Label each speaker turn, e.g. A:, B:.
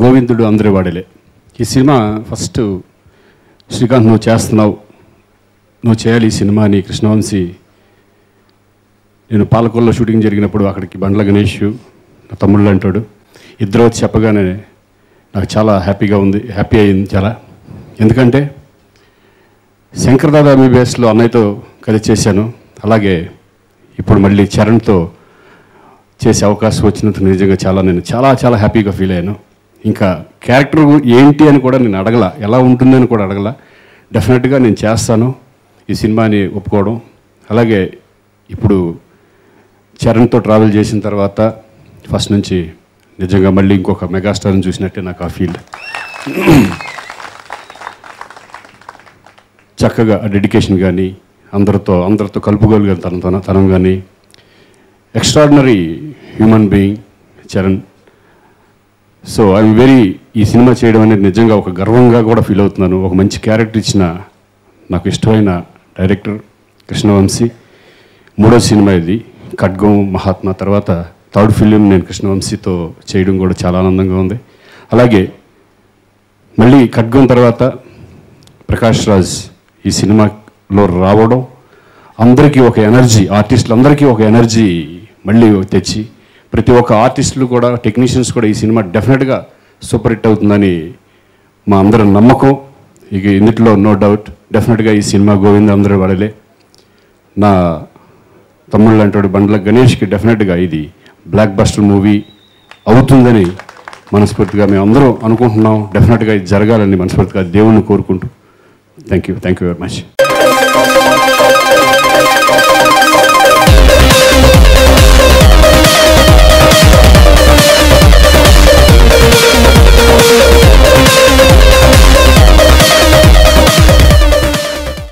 A: గోవిందుడు అందరి వాడిలే ఈ cinema first Srikanth నువ్వు చేస్తున్నావు. నువ్వు చేయాలి ఈ సినిమాని కృష్ణవంశీ. నేను పాలకొల్లో షూటింగ్ జరిగినప్పుడు అక్కడికి బండ్ల గణేష్ నా తమ్ముళ్ళు అంటాడు. ఇద్దరు వచ్చి చెప్పగానే నాకు చాలా హ్యాపీగా ఉంది హ్యాపీ అయింది చాలా. ఎందుకంటే శంకర్దాదా ఎంబీబీఎస్లో అన్నయ్యతో కలిసి చేశాను. అలాగే ఇప్పుడు మళ్ళీ చరణ్తో చేసే అవకాశం వచ్చినందుకు నిజంగా చాలా నేను చాలా చాలా హ్యాపీగా ఫీల్ అయ్యాను. ఇంకా క్యారెక్టర్ ఏంటి అని కూడా నేను అడగల. ఎలా ఉంటుందని కూడా అడగల. డెఫినెట్గా నేను చేస్తాను. ఈ సినిమాని ఒప్పుకోవడం. అలాగే ఇప్పుడు చరణ్తో ట్రావెల్ చేసిన తర్వాత ఫస్ట్ నుంచి నిజంగా మళ్ళీ ఇంకొక మెగాస్టార్ని చూసినట్టే నాకు ఆ ఫీల్ చక్కగా ఆ డెడికేషన్ కానీ అందరితో అందరితో కలుపుకోగలిగిన తన తన తనం కానీ extraordinary human being Charan. So I'm very ఈ సినిమా చేయడం అనేది నిజంగా ఒక గర్వంగా కూడా ఫీల్ అవుతున్నాను. ఒక మంచి క్యారెక్టర్ ఇచ్చిన నాకు ఇష్టమైన డైరెక్టర్ కృష్ణవంశీ. మూడో సినిమా ఇది ఖడ్గం మహాత్మా. తర్వాత థర్డ్ ఫిలిం నేను కృష్ణవంశీతో చేయడం కూడా చాలా ఆనందంగా ఉంది. అలాగే మళ్ళీ ఖడ్గం తర్వాత ప్రకాష్ రాజ్ ఈ సినిమాలో రావడం. అందరికీ ఒక ఎనర్జీ ఆర్టిస్టులందరికీ ఒక ఎనర్జీ మళ్ళీ తెచ్చి ప్రతి ఒక్క ఆర్టిస్టులు కూడా టెక్నీషియన్స్ కూడా ఈ సినిమా డెఫినెట్గా సూపర్ హిట్ అవుతుందని మా అందరం నమ్మకం. ఇక ఇందులో నో డౌట్ డెఫినెట్గా ఈ సినిమా గోవింద అందరూ వాడలే నా తమ్ముళ్ళు అంటాడు బండ్ల గణేష్కి డెఫినెట్గా ఇది బ్లాక్ బస్టర్ మూవీ అవుతుందని మనస్ఫూర్తిగా మేము అందరూ అనుకుంటున్నాం. డెఫినెట్గా ఇది జరగాలని మనస్ఫూర్తిగా దేవుణ్ణి కోరుకుంటూ. Thank you thank you very much